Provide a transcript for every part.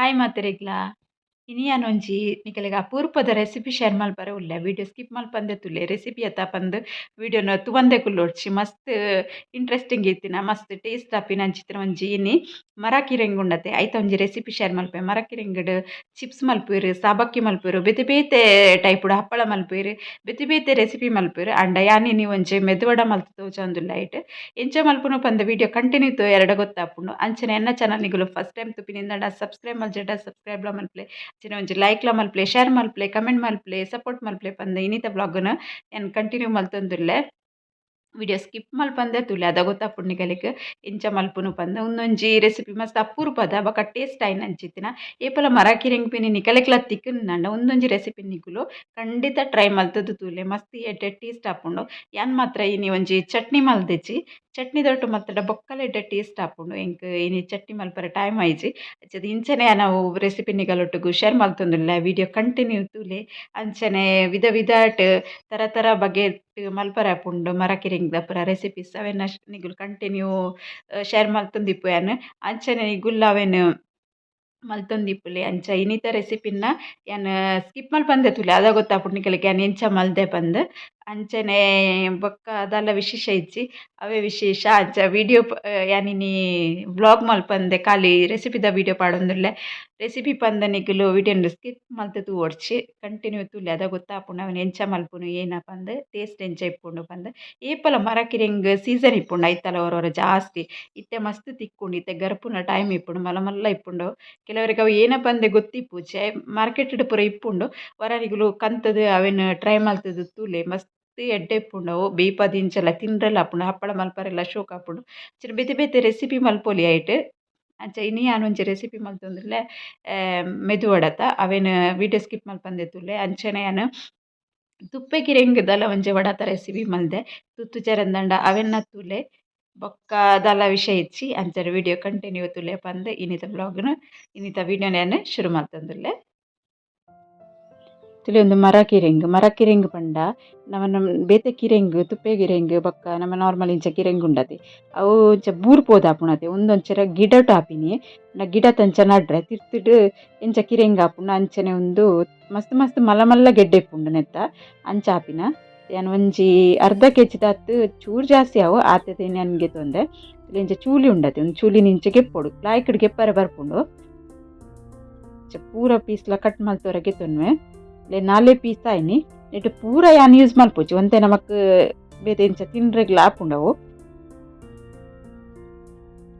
Hi, Matericla. ಇನಿಯಾನೊಂಜಿ ನಿಕಲೆಗ್ ಅಪೂರ್ವದ ರೆಸಿಪಿ ಶೇರ್ ಮಲ್ಪರೆ ಉಲ್ಲೆ ವಿಡಿಯೋ ಸ್ಕಿಪ್ ಮಲ್ಪಂದೆ ತುಲೆ ರೆಸಿಪಿ ಅತ್ತ ಪಂದ್ ವಿಡಿಯೋನ ತುವಂದೆ ಕುಲ್ಲೋಡ್ಚಿ ಮಸ್ತ್ ಇಂಟ್ರೆಸ್ಟಿಂಗ್ ಇತ್ತಿನ, ಮಸ್ತ್ ಟೇಸ್ಟ್ ಆಪಿನ ಚಿತ್ರ ಒಂಜಿ ಇನಿ ಮರ ಉಂಡತೆ ಐತ ಒಂಜಿ ರೆಸಿಪಿ ಶೇರ್ ಮಲ್ಪೆ ಮರಾಕಿರೆಂಗಡ್ ಚಿಪ್ಸ್ ಮಲ್ಪುವೆರ್ ಸಾಬಕ್ಕಿ ಮಲ್ಪುವೆರ್ ಬೇತೆ ಬೇತೆ ಟೈಪುಡು ಹಪ್ಪಳ ಮಲ್ಪುವೆರ್ ಬೇತೆ ಬೇತೆ ರೆಸಿಪಿ ಮಲ್ಪುವೆರ್ ಯಾನಿ ನೀವು ಒಂಜಿ ಮೆದುವಡ ಮಲ್ತ್ ತೋಜೊಂದುಲ್ಲ ಐಟ್ ಎಂಚ ಮಲ್ಪುನು ಪಂದ ವಿಡಿಯೋ ಕಂಟಿನ್ಯೂ ತೋ ಎರಡ ಗೊತ್ತಾಪುಂಡು. ಅಂಚನೆ ಎನ್ನ ಚಾನಲ್ ನಿಗುಲು ಫಸ್ಟ್ ಟೈಮ್ ತುಪ್ಪಿನಿಂದ ಸಬ್ಸ್ಕ್ರೈಬ್ ಮಲ್ಜೆಡ ಸಬ್ಸ್ಕ್ರೈಬ್ ಲ ಮಲ್ಪಲೆ ಅಂಚಿನ ಒಂಜಿ ಲೈಕ್ ಲ ಮಲ್ಪಲೆ ಶೇರ್ ಮಲ್ಪಲೆ ಕಮೆಂಟ್ ಪ್ಲೇ ಸಪೋರ್ಟ್ ಮಲ್ಪಲೆ ಪಂದ ಇನ್ನಿತ ಬ್ಲಾಗ್ನ ಏನು ಕಂಟಿನ್ಯೂ ಮಲ್ತೊಂದುಲ್ಲೆ. ವಿಡಿಯೋ ಸ್ಕಿಪ್ ಮಲ್ಪಂದೆ ತುಲೆ. ಅದ ಗೊತ್ತಾಪುಣ್ಣಿ ನಿಕಲೆಗ್ ಇಂಚ ಮಲ್ಪುನು ಪಂದ. ಉಂದೊಂಜಿ ರೆಸಿಪಿ ಮಸ್ತ್ ಅಪೂರ್ವದ ಬೊಕ ಟೇಸ್ಟ್ ಆಯ್ನ ಅಂಚಿತ್ತಿನ. ಏಪಲ ಕಿರಿಂಗ್ ಪಿನಿ? ನಿಕಲೆಗ್ಲ ತಿಕ್ಕುಂಡು ಉಂದೊಂಜಿ ರೆಸಿಪಿ ನಿಗುಲು ಖಂಡಿತ ಟ್ರೈ ಮಲ್ತದ್ದು ತೂಲೆ. ಮಸ್ತ್ ಎಡ್ಡೆ ಟೇಸ್ಟ್ ಆಪುಂಡು. ಯಾನ್ ಮಾತ್ರ ಇನಿ ಒಂಜಿ ಚಟ್ನಿ ಮಲ್ದೆಜಿ ಚಟ್ನಿ ದೊಟ್ಟು ಮತ್ತಡ ಬೊಕ್ಕಲ ಎಡ್ಡೆ ಟೇಸ್ಟ್ ಆಪುಂಡು. ಎಂಕ್ ಇನಿ ಚಟ್ನಿ ಮಲ್ಪರ ಟೈಮ್ ಆಯ್ಜಿ. ಅಚ್ಚದ ಇಂಚನೆ ನಾವು ರೆಸಿಪಿ ನಿಗಲೊಟ್ಟು ಶೇರ್ ಮಲ್ತೊಂದುಲ್ಲ. ವಿಡಿಯೋ ಕಂಟಿನ್ಯೂ ತೂಲೆ. ಅಂಚನೆ ವಿಧ ವಿಧಾಟ್ ತರ ತರ ಬಗೆಟ್ ಮಲ್ಪರೆ ಆಪುಂಡು ಮರಕಿರಿಂಗ್‌ದ ಪೂರ ರೆಸಿಪೀಸ್ ಅವೆನ್ ನಿಗುಲು ಕಂಟಿನ್ಯೂ ಶೇರ್ ಮಲ್ತೊಂದಿಪ್ಪುವೆನ್ ಅಂಚನೆ ನಿಗುಲ್ ಅವೆನ್ ಮಲ್ತೊಂದಿಪ್ಪುಲೆ. ಅಂಚ ಇನ್ನಿತ ರೆಸಿಪಿನ ಯಾನ್, ಸ್ಕಿಪ್ ಮಲ್ಪಂದೆ ತುಲೆ. ಅದ ಗೊತ್ತಾಪುಂಡು ನಿಕಲೆಗ್ ಯಾನ್ ಎಂಚ ಮಲ್ದೆ ಪಂದ್. ಅಂಚನೆ ಬೊಕ್ಕ ದಾಲ ವಿಶೇಷ ಇಜ್ಜಿ ಅವೇ ವಿಶೇಷ. ಅಂಚ ವಿಡಿಯೋ ಯಾನಿನಿ ವ್ಲಾಗ್ ಮಲ್ಪಂದೆ ಖಾಲಿ ರೆಸಿಪಿದ ವಿಡಿಯೋ ಪಾಡೊಂದುಲ್ಲೆ ರೆಸಿಪಿ ಪಂದ ನಿಕುಲು ವಿಡಿಯೋನ್ ಸ್ಕಿಪ್ ಮಲ್ತ್ ತೂವೊಡ್ಚಿ ಕಂಟಿನ್ಯೂ ತೂಲೆ ಅದ ಗೊತ್ತಾಪುಂಡು ಅವೆನ್ ಎಂಚ ಮಲ್ಪುನು ಏನ ಪಂದ್ ಟೇಸ್ಟ್ ಎಂಚ ಇಪ್ಪುಂಡು ಪಂದ್ ಏಪಲ ಮರಕಿರೆಂಗ್ ಸೀಸನ್ ಇಪ್ಪುಂಡು, ಐತಲ ಒರೊರ ಜಾಸ್ತಿ. ಇತ್ತೆ ಮಸ್ತ್ ತಿಕ್ಕುಂಡು, ಇತ್ತೆ ಗರ್ಪುನ ಟೈಮ್ ಇಪ್ಪುಂಡು ಮಲ್ಲ ಮಲ್ಲ ಇಪ್ಪುಂಡು. ಕೆಲವರಿಗೆ ಅವು ಏನ ಪಂದೆ ಮಾರ್ಕೆಟ್ ಮಾರ್ಕೆಟ್‌ಡ್ ಪೂರ ಇಪ್ಪುಂಡು. ವರನಿಗುಲು ಕಂತದು, ಅವೆನ್ ಟ್ರೈ ಮಲ್ತುದು ತೂಲೆ ಮಸ್ತ್ ಬೇಯ್ಪದಿಂಚಲ ತಿನ್ರೆಲ ಆಪುಂಡು ಹಪ್ಪಳ ಮಲ್ಪರೆಲ ಶೋಕ ಆಪುಂಡು ಅಂಚನೆ ಬೇತೆ ಬೇತೆ ರೆಸಿಪಿ ಮಲ್ಪೊಲಿ ಐಟ್. ಅಂಚ ಇನಿ ಒಂಜಿ ರೆಸಿಪಿ ಮಲ್ತೊಂದುಲ್ಲೆ ಮೆದುವಡತ ಅವೆನ್ ವಿಡಿಯೋ ಸ್ಕಿಪ್ ಮಲ್ಪಂದೆ ತೂಲೆ ಅಂಚನೆ ಯಾನ್ ತುಪ್ಪೆಗಿರೆಂಗ್ ದಾಲ ಒಂಜಿ ವಡತ ರೆಸಿಪಿ ಮಲ್ದೆ. ತುತ್ತು ಚರಂದಂಡ ಅವೆನ್ನ ತುಲೆ ಬೊಕ್ಕ ದಾಲ ವಿಷಯ ಇಚ್ಚಿ ಅಂಚನೆ ವಿಡಿಯೋ ಕಂಟಿನ್ಯೂ ತೂಲೆ ಪಂದ್. ಇನ್ನಿತ ಬ್ಲಾಗ್ನು ಇನ್ನಿತ ವಿಡಿಯೋನ ಯಾನ್ ಶುರು ಮಲ್ತೊಂದುಲ್ಲೆ ತುಲೆ ಉಂದು ಮರ ಕಿರೆಂಗ್. ಪಂಡ. ನಮನ ಬೇತೆ ಕಿರೆಂಗ್, ತುಪ್ಪೆ ಕಿರೆಂಗ್, ಬೊಕ್ಕ ನಮ ನಾರ್ಮಲ್ ಇಂಚ ಕಿರೆಂಗ್ ಉಂಡತೆ. ಅವು ಇಂಚ ಬೂರ್ ಪೋದು ಆಪುಂಡತೆ ಗಿಡ ಟಾಪಿನಿ. ಆಪಿನಿ ಗಿಡ ತಂಚ ನಡ್ರೆ ತಿರ್ತಿಡ್ ಎಂಚ ಕಿರೆಂಗ್ ಆಪುಂಡು. ಅಂಚನೆ ಉಂದು ಮಸ್ತ್ ಮಸ್ತ್ ಮಲ್ಲ ಮಲ್ಲ ಗೆಡ್ಡೆ ಇಪ್ಪುಂಡು ನೆತ್ತ. ಅಂಚ ಆಪಿನ ಯಾನ್ ಒಂಜಿ ಅರ್ಧ ಕೆಜಿ ದಾತ್ ಚೂರು ಜಾಸ್ತಿ ಆವು. ಆತೆತ ನನಗೆ ತೊಂದೆ ಇಂಚ ಚೂಲಿ ಉಂಡತೆ. ಒಂದು ಚೂಲಿನ ಇಂಚ ಗೆಪ್ಪೊಡು. ಲಾಯ್ಕಡ್ ಗೆಪ್ಪರೆ ಬರ್ಪುಂಡು. ಪೂರ ಪೀಸ್ಲ ಕಟ್ ಮಲ್ತೊರ ಗೆತ್ತೊನ್ವೆ ಪೀಸ್ ಆಯ್ನಿ ನೆಟ್ ಪೂರ ಯಾನ್ ಯೂಸ್ ಮಲ್ಪೊಚ್ಚಿ ಒಂತೆ ನಮಕ್, ಬೇತೆ ಇಂಚ ತಿನ್ರೆಗ್ಲ ಆಪುಂಡವು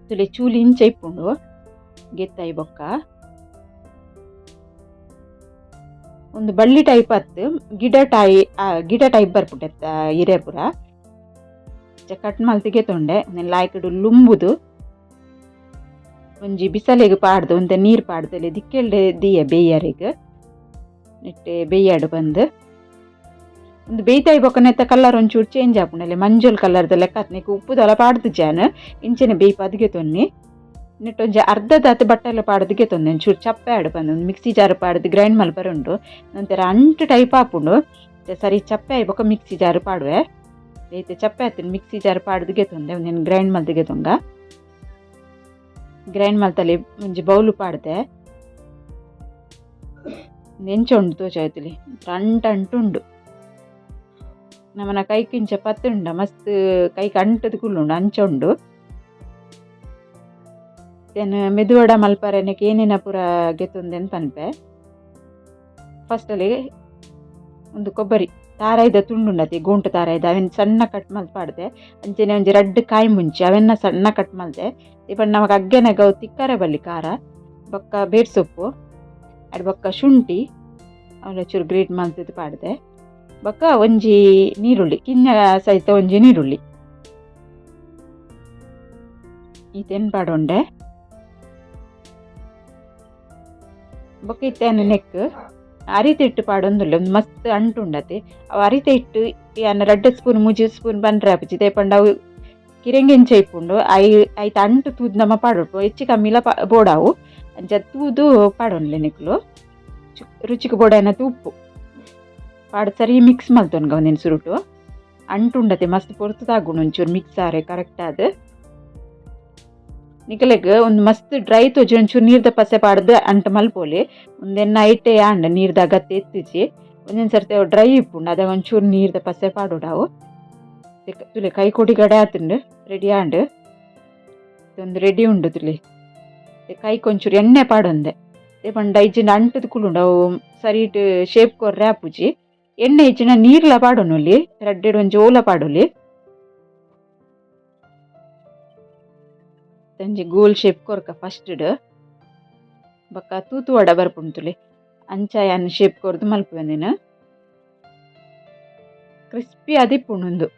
ತುಲೆ ಚೂಲಿ ಇಂಚ ಇಪ್ಪುಂಡು. ಗೆತ್ತಾಯಿ ಬೊಕ್ಕ. ಒಂದು ಬಳ್ಳಿ ಟೈಪ್ ಅತ್ತು ಗಿಡ ಟೈ ಗಿಡ ಟೈಪ್ ಬರ್ಬಿಟ್ಟೆ ಹಿರೇಪುರ. ಪೂರ ಕಟ್ ಮಲ್ತಿಗೆ ತೊಂಡೆ ಲಾಯ್ಕಡು ಲುಂಬುದು. ಒಂಜಿ ಬಿಸಲೆಗ್ ಪಾಡ್ದು, ಒಂತೆ ನೀರು ಪಾಡ್ದಲ್ಲಿ ದಿಕ್ಕೆಲ್ಡೆ ದಿಯೆ ಬೇಯರೆಗ್. ನೆಟ್ಟೆ ಬೇಯ್ಯಾಡು ಬಂದು ಒಂದು ಬೇಯ್ತಾಯಿ ಬೊಕ ನೆತ್ತ ಕಲರ್ ಒಂಚೂರು ಚೇಂಜ್ ಆಪುಂಡಲೆ ಮಂಜುಲ್ ಕಲರ್ದ ಲೆಕ್ಕ ನೆಕ್ ಉಪ್ಪು ದಲ ಪಾಡ್ದು ಜಾನ್ ಇಂಚನೆ ಬೇಯ್ ಪದ್ಗೆ ತೊನ್ನಿ ನೆಟ್ ಒಂಜಿ ಅರ್ಧ ದಾತ್ ಬಟ್ಟೆಲ್ಲ ಪಾಡ್ದಿಗೆ ತೊಂದೆ ಒಂಚೂರು ಚಪ್ಪೆ ಆಡು ಬಂದು ಒಂದು ಮಿಕ್ಸಿ ಜಾರ್ ಪಾಡ್ದು ಗ್ರೈಂಡ್ ಮಲ್ಪರೆ ಉಂಡು ನಂತರ ಅಂಟು ಟೈಪ್ ಆಪುಂಡು ಸರಿ ಚಪ್ಪೆ ಆಯ್ ಬೊಕ ಮಿಕ್ಸಿ ಜಾರ್ ಪಾಡುವೆ ಬೇಯ್ತೆ ಚಪ್ಪೆ ಆತೀನಿ ಮಿಕ್ಸಿ ಜಾರ್ ಪಾಡ್ದಿಗೆ ತೊಂದೆ ಒಂದೇನು ಗ್ರೈಂಡ್ ಮಲ್ದಿಗೆ ತೊಂಗ ಗ್ರೈಂಡ್ ಮಲ್ತಲ್ಲಿ ಒಂಜಿ ಬೌಲು ಪಾಡ್ದೆ ಎಂಚ ಉಂಡು ತೋಜಾಯ್ತುಲಿ ಅಂಟ ಅಂಟುಂಡು ನಮನ ಕೈಕಿಂಚ ಪತ್ತುಂಡ, ಮಸ್ತ್ ಕೈ ಅಂಟದ ಕುಲ್ಲುಂಡು ಅಂಚ ಉಂಡು ದೆನ್ ಮೆದುವಡ ಮಲ್ಪರೆನಕ್ಕೆ ಏನೇನ ಪೂರ ಗೆತ್ತುಂದೆನ್ ಪನ್ಪೆ. ಫಸ್ಟಲ್ಲಿ ಒಂದು ಕೊಬ್ಬರಿ ತಾರಾಯ್ದ ತುಂಡುಂಡತಿ, ಗೋಂಟು ತಾರಾಯ್ದ ಅವೆನ್ ಸಣ್ಣ ಕಟ್ ಮಲ್ಪಾಡ್ದೆ ಅಂಚನೆ ಒಂಜಿ ರಡ್ಡ್ ಕಾಯಿ ಮುಂಚಿ, ಅವೆನ್ನ ಸಣ್ಣ ಕಟ್ ಮಲ್ದೆ. ಇಪ್ಪಡ್ ನಮಕ್ ಅಗ್ಗೆನಾಗ ತಿಕ್ಕರೆ ಬಲ್ಲಿ ಖಾರ, ಬೊಕ್ಕ ಬೇರ್ ಸೊಪ್ಪು ಅಡ್ ಬೊಕ್ಕ ಶುಂಠಿ ಅವಳ ಚೂರು ಗ್ರೇಟ್ ಮಲ್ತದ್ದು ಪಾಡ್ದೆ. ಬೊಕ್ಕ ಒಂಜಿ ನೀರುಳ್ಳಿ ಕಿನ್ನ ಸಹಿತ ಒಂಜಿ ನೀರುಳ್ಳಿ. ಈತೆನ್ ಪಾಡೊಂಡೆ? ಬೊಕ್ಕ ಇತ್ತೇನು ನೆಕ್, ಅರಿತೆ ಇಟ್ಟು ಪಾಡೊಂದುಲ್ಲ, ಒಂದು ಮಸ್ತ್ ಅಂಟು ಉಂಡತೆ. ಅವು ಅರಿತೆ ಇಟ್ಟು ಯಾನ ರಡ್ಡ್ ಸ್ಪೂನ್, ಮುಜಿ ಸ್ಪೂನ್ ಬಂದ್ರೆ ಆಪುಜಿ. ದೇಪಂಡ ಅವು ಕಿರೆಂಗೆಂಚ ಇಪ್ಪುಂಡು ಐ, ಐತ ಅಂಟು ತೂದ್ ನಮ್ಮ ಪಾಡೊಡು ಹೆಚ್ಚು ಕಮ್ಮಿಲ ಬೋಡಾವು. ಅಂಚ ತೂದು ಪಾಡೊನ್ಲೆ ನಿಕ್ಲು ರುಚಿಗೆ ಬೋಡಾಯ್ನತ್ತು ಉಪ್ಪು. ಪಾಡು ಸರಿ ಮಿಕ್ಸ್ ಮಲ್ತೊನ್ಗ ಒಂದಿನ ಸುರುಟು. ಅಂಟುಂಡತೆ ಮಸ್ತ್ ಪೊರ್ತದಾಗುಂಡು ಒಂಚೂರು ಮಿಕ್ಸ್ ಆರೆ ಕರೆಕ್ಟ್ ಆದ್. ನಿಕಲೆಗ್ ಒಂದು ಮಸ್ತ್ ಡ್ರೈ ತೋಜಿ ಒಂಚೂರು ನೀರ್ದ ಪಸೆ ಪಾಡ್ದು ಅಂಟ ಮಲ್ಪೋಲಿ. ಒಂದೆನ್ನ ಐಟೆ ಆಂಡ ನೀರ್ದ ಅಗತ್ಯ ಎತ್ತಿಜಿ. ಒಂದೊಂದು ಸರ್ತಿ ಡ್ರೈ ಇಪ್ಪುಂಡು ಅದಾಗ ಒಂಚೂರು ನೀರ್ದ ಪಸೆ ಪಾಡೋಡಾವು ತುಲೆ ಕೈ ಕೊಡಿ ಗಡೆ ಆತುಂಡು ರೆಡಿ ಆಂಡ್. ಇದೊಂದು ರೆಡಿ ಉಂಡು ತುಲಿ. ಕೊಂಚೂರು ಎಣ್ಣೆ ಪಾಡೊಂದೆ. ಇಜ್ಜಿನ ಅಂಟದ ಕುಲುಂಡು, ಅವು ಸರಿಟ್ ಶೇಪ್ ಕೊರ್ರೆ ಆಪುಜಿ ಎಣ್ಣೆ ಇಜ್ಜಿನ ನೀರ್ಲ ಪಾಡೊನೊಲಿ ರಡ್ಡೆಡ್ ಒಂಜಿ ಓಲ ಪಾಡೋಲಿ ತಂಜಿ ಗೋಲ್ ಶೇಪ್ ಕೊರ್ಕ ಫಸ್ಟ್ ಬೊಕ್ಕ ತೂತು ವಡ ಬರ್ಪುಂತುಲಿ ಅಂಚ ಯಾನ್ ಶೇಪ್ ಕೊರ್ದು ಮಲ್ಪುವೆಂದಿನ ಕ್ರಿಸ್ಪಿ ಆದಿಪ್ಪುಂಡು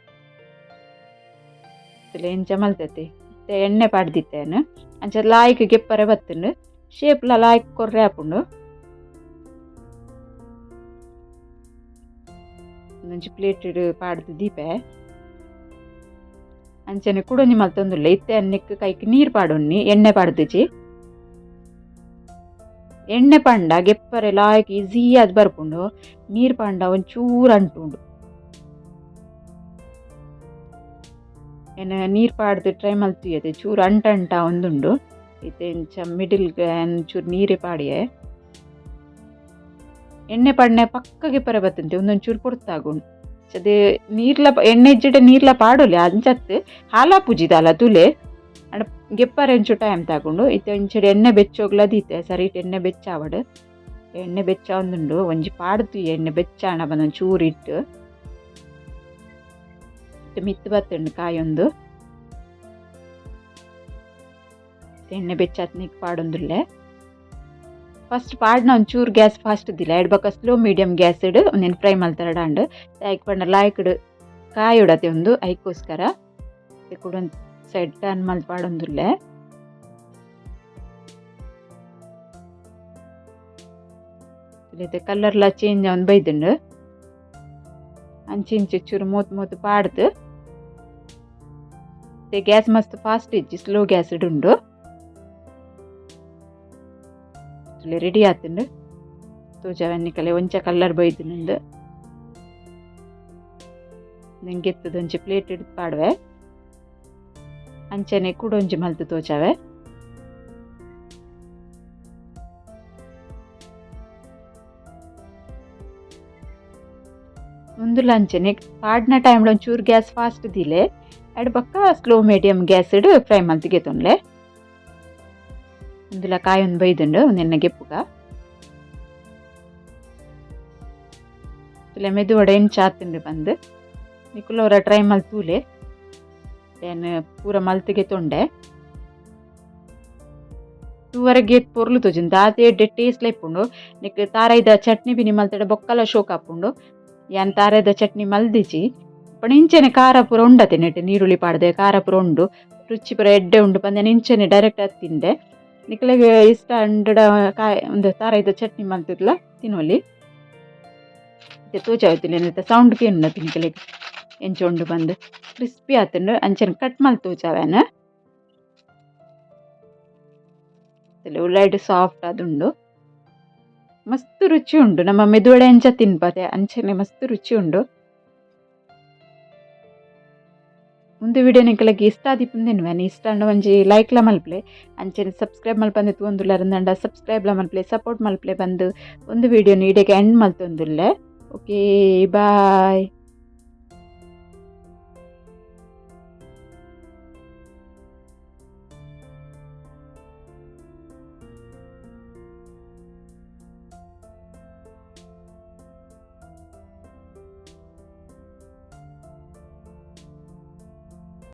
ತುಲೆ ಎಂಚ ಮಲ್ತತೆ. ಎಣ್ಣೆ ಪಾಡ್ದಿತ್ತೇನು. ಅಂಚ ಲಾಯ್ಕ್ ಗೆಪ್ಪರೆ ಬತ್ತುಂಡು. ಶೇಪ್ಲ ಲಾಯ್ಕ್ ಕೊರ್ರೆ ಆಪುಂಡು ಒಂಜಿ ಪ್ಲೇಟ್ ಪಾಡ್ದು ದೀಪೆ. ಅಂಚನೆ ಕುಡೊಂಜಿ ಮಲ್ತೊಂದುಲ್ಲ ಇತ್ತೆ ಅನ್ನೆಕ್ ಕೈಕ್ ನೀರ್ ಪಾಡೊನ್ನಿ ಎಣ್ಣೆ ಪಾಡ್ದಿಜಿ ಎಣ್ಣೆ ಪಾಂಡ ಗೆಪ್ಪರೆ ಲಾಯ್ಕ್ ಈಸಿ ಆದ್ ಬರ್ಪುಂಡು. ನೀರ್ ಪಾಂಡ ಒಂಚೂರು ಅಂಟುಂಡು. ಎನ್ನ ನೀರು ಪಾಡ್ದು ಟ್ರೈ ಮಲ್ತುಯದೆ, ಚೂರು ಅಂಟ ಅಂಟ ಒಂದುಂಡು. ಇತ್ತೆ ಇಂಚ ಮಿಡಿಲ್ ಚೂರು ನೀರೇ ಪಾಡಿಯೆ. ಎಣ್ಣೆ ಪಣ್ಣೆ ಪಕ್ಕಗೆ ಪರ ಬತ್ತಂತೆ ಒಂದೊಂಚೂರು ಕೊಡ್ತಾಗುಂಡು ಅದೇ ನೀರ್ಲ ಎಣ್ಣೆ ಇಜ್ಜಿಡ ನೀರ್ಲ ಪಾಡೋಲಿ ಅಂಚತ್ತೆ ಹಾಲ ಪೂಜಿದಾಲ ತುಲೆ. ಅಂಡ ಗೆಪ್ಪರೆ ಎಂಚು ಟೈಮ್ ತಗೊಂಡು. ಇತ್ತೆ ಒಂಚೂರು ಎಣ್ಣೆ ಬೆಚ್ಚೋಗ್ಲ ಸರಿ ಎಣ್ಣೆ ಬೆಚ್ಚಾವಡು. ಎಣ್ಣೆ ಬೆಚ್ಚ ಒಂದುಂಡು, ಒಂಜಿ ಪಾಡ್ದು ಎಣ್ಣೆ ಬೆಚ್ಚಾಣ ಬಂದೊಂದು ಚೂರು ಮಿತ್ತು ಬತ್ತುಂಡು ಕಾಯೊಂದು. ಎಣ್ಣೆ ಬೆಚ್ಚಾತ್ನಿಕ್ ಪಾಡೊಂದುಲ್ಲೆ. ಫಸ್ಟ್ ಪಾಡ್ನ ಒಂಚೂರು ಗ್ಯಾಸ್ ಫಾಸ್ಟ್ ಇದ್ದಿಲ್ಲ. ಎಡ್ ಬಕ್ಕ ಸ್ಲೋ ಮೀಡಿಯಮ್ ಗ್ಯಾಸ್ ಇಡು. ಒಂದೇನು ಫ್ರೈ ಮಲ್ತಾರ ಡಾಂಡ್ ಯಾಕೆ ಪಂಡ ಲಾಯ್ಕಿಡು ಕಾಯಿ ಇಡತ್ತೆ ಒಂದು ಐಕೋಸ್ಕರ ಕೂಡ ಒಂದು ಸೈಡ್ ಟರ್ನ್ ಮಾಡಿ ಪಾಡೊಂದುಲ್ಲೆ. ಇಲ್ಲೈತೆ ಕಲರ್ಲ ಚೇಂಜ್ ಅವನು ಬೈದುಂಡು ಅಂಚಿ ಇಂಚಿ ಚೂರು ಮೂತ್ ಮೂತ್ ಪಾಡ್ದು ಗ್ಯಾಸ್ ಮಸ್ತ್ ಫಾಸ್ಟ್ ಇಜ್ಜಿ ಸ್ಲೋ ಗ್ಯಾಸ್ ಇಡುಂಡು. ರೆಡಿ ಆತುಂಡು. ತೋಜಾವೆನ್ನಿಕಲೆ ಒಂಚ ಕಲ್ಲರ್ ಬೈದಿನಂದು ನಂಗೆತ್ತದ ಒಂಜಿ ಪ್ಲೇಟ್ ಹಿಡಿದು ಪಾಡ್ವೆ. ಅಂಚನೆ ಕೂಡ ಒಂಜಿ ಮಲ್ತು ತೋಚಾವೆ ಮುಂದುಲ ಅಂಚನೆ ಪಾಡ್ನ ಟೈಮ್ಲ ಒಂಚೂರು ಗ್ಯಾಸ್ ಫಾಸ್ಟ್ ದಿಲೆ. ಎಡ್ ಬಕ್ಕ ಸ್ಲೋ ಮೀಡಿಯಂ ಗ್ಯಾಸ್ ಇಡು ಫ್ರೈ ಮಲ್ತಿಗೆ ತೊನ್ಲೆ ಇಂದುಲ ಕಾಯಿ ಒಂದು ಬೈದುಂಡು ನಿನ್ನೆ ಗೆಪ್ಪುಗ ಇಲ್ಲ ಮೆದು ವಡೆ ಏನು ಚಾತಿಂಡು ಬಂದು. ನಿಕುಲವರ ಟ್ರೈ ಮಲ್ತೂಲೆ ಏನು ಪೂರ ಮಲ್ತಿಗೆ ತೊಂಡೆ. ತೂವರೆಗೆ ಪೊರ್ಲು ತೋಜುಂಡು ದಾತೆ ಎಡ್ಡೆ ಟೇಸ್ಟ್ ಲೈಪುಂಡು ನಿಕ್ ತಾರೈದ ಚಟ್ನಿ ಬಿನಿ ಮಲ್ತಡೆ ಬೊಕ್ಕಲ ಶೋಕ್ ಹಾಪುಂಡು. ಯಾನ್ ತಾರೈದ ಚಟ್ನಿ ಮಲ್ದಿಜಿ ಪಣ ಇಂಚೆನೆ ಖಾರ ಪೂರ ಉಂಡ ನೆಟ್ ನೀರುಳ್ಳಿ ಪಾಡ್ದೆ ಖಾರ ಪೂರ ಉಂಡು. ರುಚಿ ಪೂರ ಎಡ್ಡೆ ಉಂಡು, ಪಂದೆ ಇಂಚನೆ ಡೈರೆಕ್ಟ್ ಆಗಿ ತಿಂದೆ. ನಿಕ್ಲೆಗೆ ಇಷ್ಟ ಅಂಡಡ ಕಾಯಿ ಒಂದು ತಾರೈದ ಚಟ್ನಿ ಮಲ್ತಿದ್ಲ ತಿನ್ನೋಲಿ ಆಯ್ತು ಏನೈತೆ ಸೌಂಡ್ ಕೇನು ನಿಕ್ಲೆಗೆ. ಎಂಚೊಂಡು ಬಂದು ಕ್ರಿಸ್ಪಿ ಆತುಂಡು, ಅಂಚನ ಕಟ್ ಮಲ್ ತೂಚಾವೇನ ಉಳ್ಳಾಯ್ಡು ಸಾಫ್ಟ್ ಆದುಂಡು ಮಸ್ತ್ ರುಚಿ ಉಂಡು, ನಮ್ಮ ಮೆದುವಡೆ ಅಂಚ ತಿನ್ಪದೆ, ಅಂಚನೆ ಮಸ್ತ್ ರುಚಿ ಉಂಡು. ಮುಂದೆ ವಿಡಿಯೋ ನಿಕಲಗೆ ಇಷ್ಟ ಆದಿಪ್ಪುಂದೆನ್ವೇನೆ ಇಷ್ಟ ಅಂಡ ಒಂಜಿ ಲೈಕ್ಲ ಮಲ್ಪ್ಲೆ. ಅಂಚನೆ ಸಬ್ಸ್ಕ್ರೈಬ್ ಮಲ್ಪಂದೆ ಸಬ್ಸ್ಕ್ರೈಬ್ ಸಬ್ಸ್ಕ್ರೈಬ್ಲ ಮಲ್ಪ್ಲೆ ಸಪೋರ್ಟ್ ಮಲ್ಪ್ಲೆ ಬಂದು ಒಂದು ವಿಡಿಯೋ ನೀಡೆಗೆ ಎಂಡ್ ಮಲ್ತೊಂದುಲ್ಲೆ. Okay bye